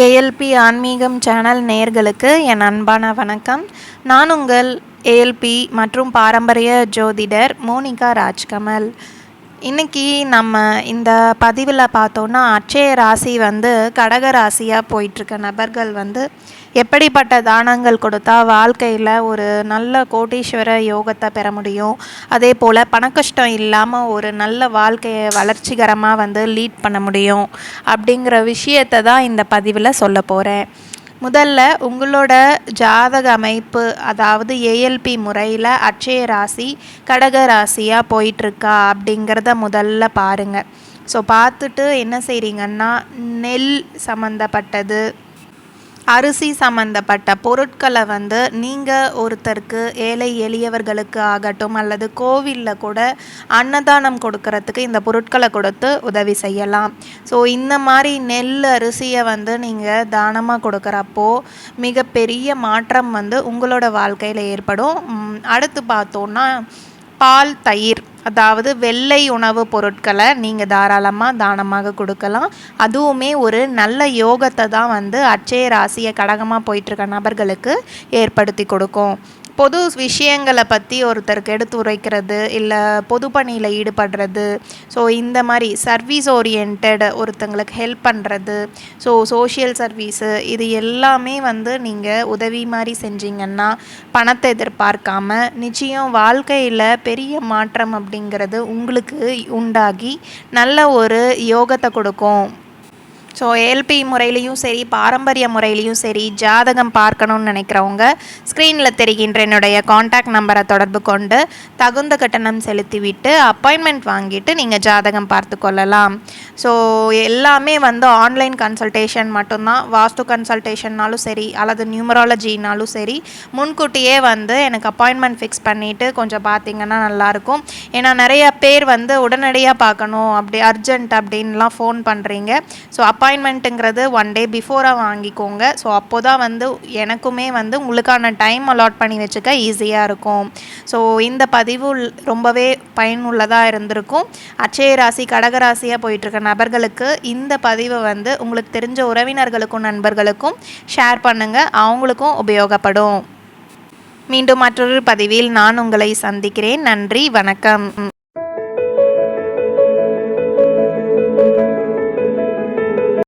ALP ஆன்மீகம் channel நேர்களுக்கு என் அன்பான வணக்கம். நான் உங்கள் ஏஎல்பி மற்றும் பாரம்பரிய ஜோதிடர் மோனிகா ராஜ்கமல். இன்னைக்கு நம்ம இந்த பதிவில் பார்த்தோன்னா அட்சய ராசி வந்து கடக ராசியாக போயிட்டுருக்க நபர்கள் வந்து எப்படிப்பட்ட தானங்கள் கொடுத்தா வாழ்க்கையில் ஒரு நல்ல கோடீஸ்வர யோகத்தை பெற முடியும்? அதே போல் பணக்கஷ்டம் இல்லாமல் ஒரு நல்ல வாழ்க்கையை வளர்ச்சிகரமாக வந்து லீட் பண்ண முடியும்? அப்படிங்கிற விஷயத்தை தான் இந்த பதிவில் சொல்ல போகிறேன் முதல்ல உங்களோட ஜாதக அமைப்பு அதாவது ஏஎல்பி முறையில் அட்சய ராசி கடக ராசியாக போயிட்டுருக்கா அப்படிங்கிறத முதல்ல பாருங்கள் ஸோ பார்த்துட்டு என்ன செய்கிறீங்கன்னா நெல் சம்மந்தப்பட்டது அரிசி சம்மந்தப்பட்ட பொருட்களை வந்து நீங்கள் ஒருத்தருக்கு ஏழை எளியவர்களுக்கு ஆகட்டும் அல்லது கோவிலில் கூட அன்னதானம் கொடுக்கறதுக்கு இந்த பொருட்களை கொடுத்து உதவி செய்யலாம். ஸோ இந்த மாதிரி நெல் அரிசியை வந்து நீங்கள் தானமாக கொடுக்குறப்போ மிகப்பெரிய மாற்றம் வந்து உங்களோட வாழ்க்கையில் ஏற்படும். அடுத்து பார்த்தோன்னா பால் தயிர். அதாவது வெள்ளை உணவுப் பொருட்களை நீங்கள் தாராளமாக தானமாக கொடுக்கலாம். அதுவுமே ஒரு நல்ல யோகத்தை தான் வந்து அட்சய ராசியை கடகமாக போயிட்டுருக்க நபர்களுக்கு ஏற்படுத்தி கொடுக்கும். பொது விஷயங்களை பற்றி ஒருத்தருக்கு எடுத்துரைக்கிறது இல்லை பொது பணியில் ஈடுபடுறது ஸோ இந்த மாதிரி சர்வீஸ் ஓரியன்ட் ஒருத்தங்களுக்கு ஹெல்ப் பண்ணுறது ஸோ சோஷியல் சர்வீஸு இது எல்லாமே வந்து நீங்கள் உதவி மாதிரி செஞ்சீங்கன்னா பணத்தை எதிர்பார்க்காம நிச்சயம் வாழ்க்கையில் பெரிய மாற்றம் அப்படிங்கிறது உங்களுக்கு உண்டாகி நல்ல ஒரு யோகத்தை கொடுக்கும். ஸோ ஏல்பி முறையிலையும் சரி பாரம்பரிய முறையிலையும் சரி ஜாதகம் பார்க்கணும்னு நினைக்கிறவங்க ஸ்க்ரீனில் தெரிகின்ற என்னுடைய காண்டாக்ட் நம்பரை தொடர்பு கொண்டு தகுந்த கட்டணம் செலுத்திவிட்டு அப்பாயின்மெண்ட் வாங்கிட்டு நீங்கள் ஜாதகம் பார்த்து கொள்ளலாம். ஸோ எல்லாமே வந்து ஆன்லைன் கன்சல்டேஷன் மட்டும்தான். வாஸ்து கன்சல்டேஷன்னாலும் சரி அல்லது நியூமராலஜினாலும் சரி முன்கூட்டியே வந்து எனக்கு அப்பாயின்மெண்ட் ஃபிக்ஸ் பண்ணிவிட்டு கொஞ்சம் பார்த்தீங்கன்னா நல்லாயிருக்கும். ஏன்னா நிறைய பேர் வந்து உடனடியாக பார்க்கணும் அப்படி அர்ஜென்ட் அப்படின்லாம் ஃபோன் பண்ணுறீங்க ஸோ அப்பாயின்மெண்ட்டுங்கிறது ஒன் டே பிஃபோராக வாங்கிக்கோங்க. ஸோ அப்போ தான் வந்து எனக்குமே வந்து உங்களுக்கான டைம் அலாட் பண்ணி வச்சுக்க ஈஸியாக இருக்கும். ஸோ இந்த பதிவு ரொம்பவே பயனுள்ளதாக இருந்திருக்கும். அட்சய ராசி கடகராசியாக போயிட்டுருக்க நபர்களுக்கு இந்த பதிவை வந்து உங்களுக்கு தெரிஞ்ச உறவினர்களுக்கும் நண்பர்களுக்கும் ஷேர் பண்ணுங்கள் அவங்களுக்கும் உபயோகப்படும். மீண்டும் மற்றொரு பதிவில் நான் உங்களை சந்திக்கிறேன். நன்றி வணக்கம்.